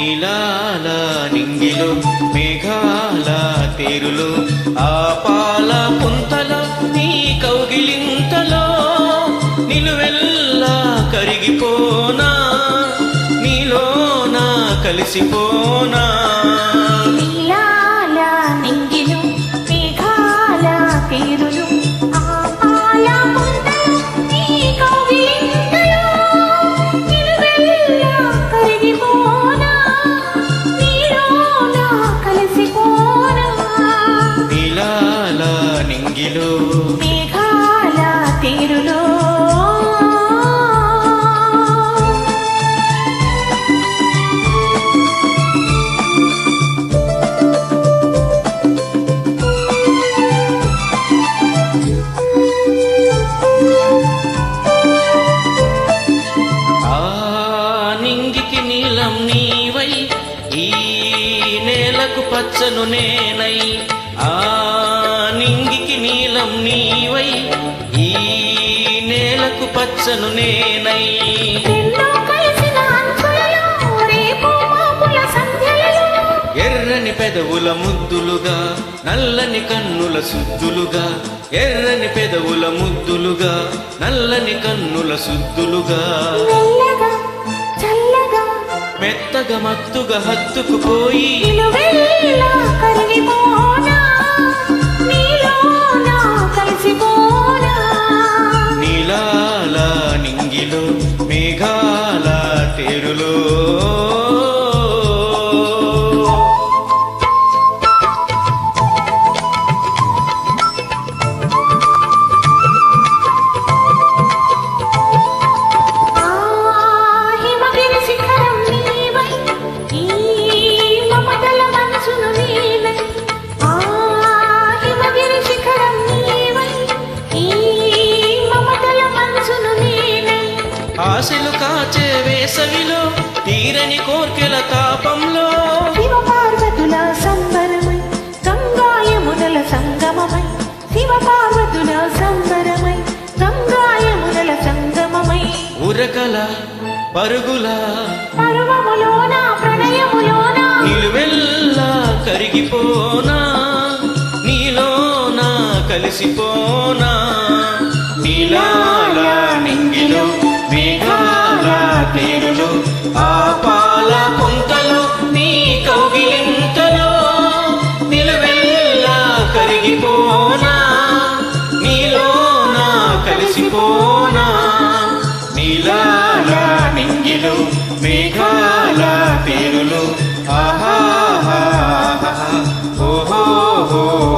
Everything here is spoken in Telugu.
నీలాల నింగిలో మేఘాల తేరులో ఆ పాల పుంతల నీ కౌగిలింతలో నిలువెల్లా కరిగిపోనా నీలోనా కలిసిపోనా. నింగిలో మేఘాల తీరులో. ఆ నింగికి నీలం నీవై ఈ నేలకు పచ్చను నేనై ఆ నీవై ఈ నేలకు పచ్చను నేనై. ఎర్రని పెదవుల ముద్దులుగా నల్లని కన్నుల సుద్దులుగా ఎర్రని పెదవుల ముద్దులుగా నల్లని కన్నుల సుద్దులుగా. మెత్తగా మత్తుగా హత్తుకుపోయి నింగిలో ఆశలు కాచే వేసవిలో తీరని కోర్కెల తాపంలో. శివ పార్వతుల సంబరమై గంగాయమునల సంగమమై. శివ పార్వతుల సంబరమై గంగాయమునల సంగమమై. ఉరకల పరుగుల. కలిసిపోనా? నా కలిసిపోనా? నీలాలా నింగిలు మేఘాల పేరులు. ఆహా ఓహో